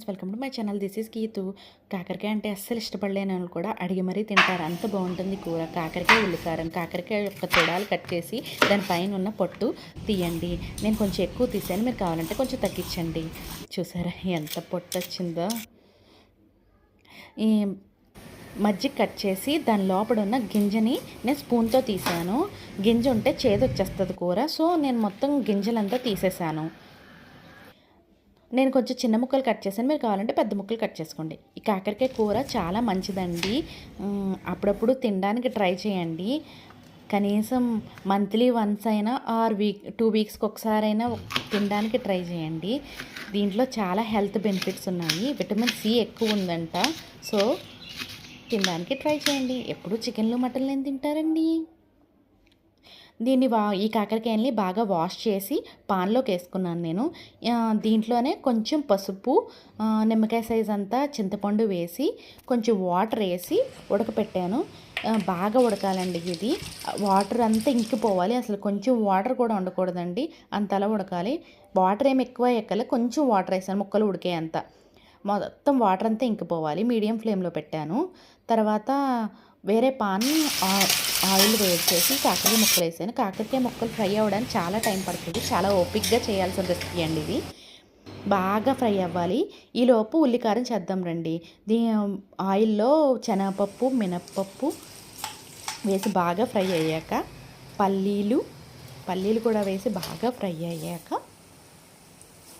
Friends welcome to my channel. This is Geethu కాకరకాయ అంటే అస్సలు ఇష్టపడలేని వాళ్ళు కూడా అడిగి మరీ తింటారు. అంత బాగుంటుంది కూర. కాకరకాయ ఉల్లికారం కాకరకాయ యొక్క తొడాలు కట్ చేసి దానిపైన ఉన్న పొట్టు తీయండి. నేను కొంచెం ఎక్కువ తీసాను. మీరు కావాలంటే కొంచెం తగ్గించండి. చూసారా? ఎంత పొట్టు వచ్చిందో. ఈ మజ్జిగ కట్ చేసి దాని లోపల ఉన్న గింజని నేను స్పూన్తో తీసాను. గింజ ఉంటే చేదు వచ్చేస్తుంది కూర. సో నేను మొత్తం గింజలంతా తీసేసాను. నేను కొంచెం చిన్న ముక్కలు కట్ చేశాను. మీరు కావాలంటే పెద్ద ముక్కలు కట్ చేసుకోండి. ఈ కాకరకాయ కూర చాలా మంచిదండి. అప్పుడప్పుడు తినడానికి ట్రై చేయండి. కనీసం మంత్లీ వన్స్ అయినా ఆర్ వీక్ టూ వీక్స్కి ఒకసారైనా తినడానికి ట్రై చేయండి. దీంట్లో చాలా హెల్త్ బెనిఫిట్స్ ఉన్నాయి. విటమిన్ సి ఎక్కువ ఉందంట. సో తినడానికి ట్రై చేయండి. ఎప్పుడు చికెన్లు మటన్లు ఏం తింటారండి? దీన్ని వా ఈ కాకరకాయల్ని బాగా వాష్ చేసి పాన్లోకి వేసుకున్నాను నేను. దీంట్లోనే కొంచెం పసుపు నిమ్మకాయ సైజ్ అంతా చింతపండు వేసి కొంచెం వాటర్ వేసి ఉడకపెట్టాను. బాగా ఉడకాలండి ఇది. వాటర్ అంతా ఇంకిపోవాలి. అసలు కొంచెం వాటర్ కూడా ఉండకూడదండి. అంతలా ఉడకాలి. వాటర్ ఏమి ఎక్కువ ఎక్కలే కొంచెం వాటర్ వేసాను ముక్కలు ఉడికే అంత మొత్తం వాటర్ అంతా ఇంకిపోవాలి. మీడియం ఫ్లేమ్లో పెట్టాను. తర్వాత వేరే పాన్ ఆయిల్ వేడి చేసి కాకరకాయ ముక్కలు వేసాను. కాకరకాయ ముక్కలు ఫ్రై అవ్వడానికి చాలా టైం పడుతుంది. చాలా ఓపిక్గా చేయాల్సిన రెసిపీ అండి ఇది. బాగా ఫ్రై అవ్వాలి. ఈలోపు ఉల్లికారం చేద్దాం రండి. దీ ఆయిల్లో శనగపప్పు మినప్పప్పు వేసి బాగా ఫ్రై అయ్యాక పల్లీలు పల్లీలు కూడా వేసి బాగా ఫ్రై అయ్యాక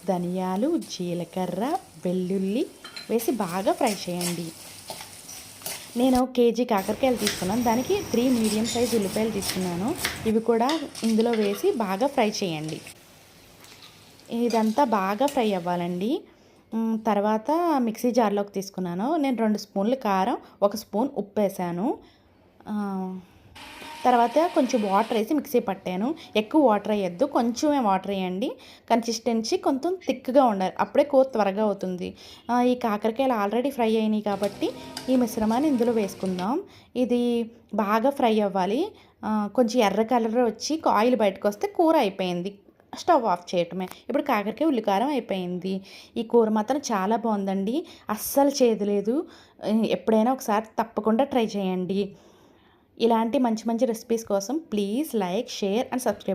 ధనియాలు జీలకర్ర వెల్లుల్లి వేసి బాగా ఫ్రై చేయండి. నేను కేజీ కాకరకాయలు తీసుకున్నాను. దానికి త్రీ మీడియం సైజ్ ఉల్లిపాయలు తీసుకున్నాను. ఇవి కూడా ఇందులో వేసి బాగా ఫ్రై చేయండి. ఇదంతా బాగా ఫ్రై అవ్వాలండి. తర్వాత మిక్సీ జార్లోకి తీసుకున్నాను. నేను రెండు స్పూన్లు కారం ఒక స్పూన్ ఉప్పు వేసాను. తర్వాత కొంచెం వాటర్ వేసి మిక్సీ పట్టాను. ఎక్కువ వాటర్ వేయద్దు కొంచెమే వాటర్ వేయండి. కన్సిస్టెన్సీ కొంచెం థిక్గా ఉండాలి. అప్పుడే కూర త్వరగా అవుతుంది. ఈ కాకరకాయలు ఆల్రెడీ ఫ్రై అయినాయి కాబట్టి ఈ మిశ్రమాన్ని ఇందులో వేసుకుందాం. ఇది బాగా ఫ్రై అవ్వాలి. కొంచెం ఎర్ర కలర్ వచ్చి ఆయిల్ బయటకు వస్తే కూర అయిపోయింది. స్టవ్ ఆఫ్ చేయటమే. ఇప్పుడు కాకరకాయ ఉల్లికారం అయిపోయింది. ఈ కూర మాత్రం చాలా బాగుందండి. అస్సలు చేదు లేదు. ఎప్పుడైనా ఒకసారి తప్పకుండా ట్రై చేయండి. ఇలాంటి మంచి మంచి రెసిపీస్ కోసం please like share and subscribe